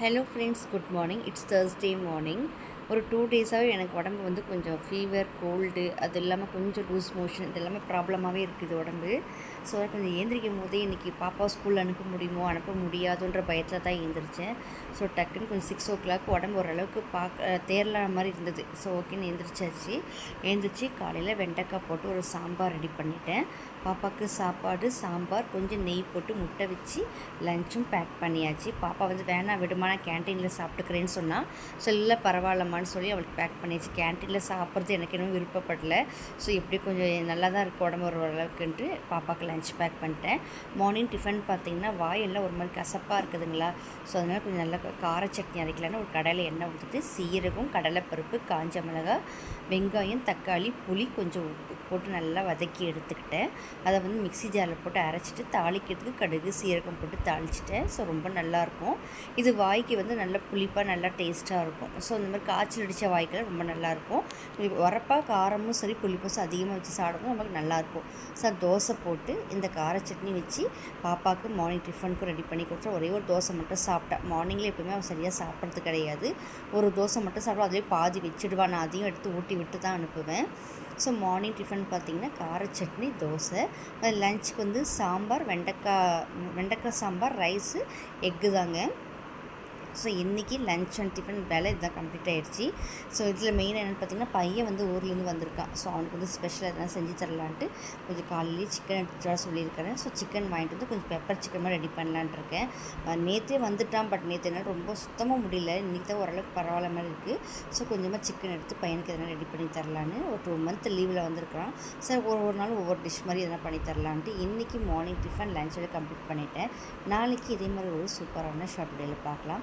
hello friends good morning. It's thursday morning. ஒரு two டேஸாகவே எனக்கு உடம்பு வந்து கொஞ்சம் ஃபீவர் கோல்டு அது இல்லாமல் கொஞ்சம் லூஸ் மோஷன் இது எல்லாமே ப்ராப்ளமாகவே இருக்குது உடம்பு. ஸோ கொஞ்சம் ஏந்திரிக்கும் போதே இன்றைக்கி பாப்பா ஸ்கூல் அனுப்ப முடியுமோ அனுப்ப முடியாதுன்ற பயத்தில் தான் ஏந்திரிச்சேன். ஸோ டக்குன்னு கொஞ்சம் சிக்ஸ் ஓ கிளாக் உடம்பு ஓரளவுக்கு பார்க்க தேரலான மாதிரி இருந்தது. ஸோ ஓகேன்னு எந்திரிச்சாச்சு. எழுந்திரிச்சு காலையில் வெண்டைக்காய் போட்டு ஒரு சாம்பார் ரெடி பண்ணிட்டேன். பாப்பாவுக்கு சாப்பாடு சாம்பார் கொஞ்சம் நெய் போட்டு முட்டை வச்சு லஞ்சும் பேக் பண்ணியாச்சு. பாப்பா வந்து வேணாம் விடுமா நான் கேன்டீனில் சாப்பிட்டுக்கிறேன்னு சொன்னால் ஸோ இல்லை பரவாயில்லம்மான்னு சொல்லி அவளுக்கு பேக் பண்ணியாச்சு. கேன்டீனில் சாப்பிட்றது எனக்கு இன்னும் விருப்பப்படல. ஸோ எப்படி கொஞ்சம் நல்லா தான் இருக்குது உடம்பு ஒரு அளவுக்குன்ட்டு பாப்பாவுக்கு லஞ்ச் பேக் பண்ணிட்டேன். மார்னிங் டிஃபன் பார்த்தீங்கன்னா வாயெல்லாம் ஒரு மாதிரி கசப்பாக இருக்குதுங்களா? ஸோ அதனால் கொஞ்சம் நல்லா கார சட்னி அரைக்கலான்னு ஒரு கடையில் எண்ணெய் ஊற்றிட்டு சீரகம் கடலைப்பருப்பு காஞ்ச மிளகாய் வெங்காயம் தக்காளி புளி கொஞ்சம் உப்பு போட்டு நல்லா வதக்கி எடுத்துக்கிட்டேன். அதை வந்து மிக்ஸி ஜாரில் போட்டு அரைச்சிட்டு தாளிக்கிறதுக்கு கடுகு சீரகம் போட்டு தாளிச்சிட்டேன். ஸோ ரொம்ப நல்லாயிருக்கும் இது வாய்க்கு வந்து நல்லா புளிப்பாக நல்லா டேஸ்ட்டாக இருக்கும். ஸோ இந்த மாதிரி காய்ச்சல் அடித்த வாய்க்கெல்லாம் ரொம்ப நல்லாயிருக்கும். இது உரப்பாக காரமும் சரி புளிப்பும் சரி அதிகமாக வச்சு சாப்பிடும்போது நமக்கு நல்லாயிருக்கும். ஸோ தோசை போட்டு இந்த கார சட்னி வச்சு பாப்பாவுக்கு மார்னிங் டிஃபனுக்கும் ரெடி பண்ணி கொடுத்தா ஒரே ஒரு தோசை மட்டும் சாப்பிட்டேன் மார்னிங்கில் எப்பவுமே அவன் சரியாக சாப்பிட்றது கிடையாது. ஒரு தோசை மட்டும் சாப்பிடுவா அதிலே பாதி வச்சுடுவா. நான் அதையும் எடுத்து ஊட்டி விட்டு தான் அனுப்புவேன். ஸோ மார்னிங் டிஃபன் பார்த்திங்கன்னா கார சட்னி தோசை லஞ்சுக்கு வந்து சாம்பார் வெண்டைக்காய் வெண்டைக்காய் சாம்பார் ரைஸு எக்கு தாங்க. ஸோ இன்றைக்கி லஞ்ச் அண்ட் டிஃபன் வேலை இதுதான் கம்ப்ளீட் ஆகிடுச்சு ஸோ இதில் மெயின் என்னென்னு பார்த்தீங்கன்னா பையன் வந்து ஊர்லேருந்து வந்திருக்கான் ஸோ அவனுக்கு வந்து ஸ்பெஷலாக எதனா செஞ்சு தரலான்ட்டு கொஞ்சம் காலையிலேயே சிக்கன் எடுத்துட்டு வர சொல்லியிருக்கிறேன் ஸோ சிக்கன் வாங்கிட்டு வந்து கொஞ்சம் பெப்பர் சிக்கன் மாதிரி ரெடி பண்ணலான்ட்டு இருக்கேன். நேற்றே வந்துட்டான் பட் நேற்று என்னால் ரொம்ப சுத்தமாக முடியல. இன்றைக்கி தான் ஓரளவுக்கு பரவாயில்ல மாதிரி இருக்குது ஸோ கொஞ்சமாக சிக்கன் எடுத்து பையனுக்கு எதனா ரெடி பண்ணி தரலான்னு ஒரு டூ மந்த் லீவில் வந்திருக்கான் சார் ஒரு ஒரு நாள் ஒவ்வொரு டிஷ் மாதிரி எதனா பண்ணி தரலான்ட்டு இன்றைக்கி மார்னிங் டிஃபன் லஞ்சோட கம்ப்ளீட் பண்ணிட்டேன். நாளைக்கு இதே மாதிரி ஒரு சூப்பரான ஷார்ட் வீடியோவில் பார்க்கலாம்.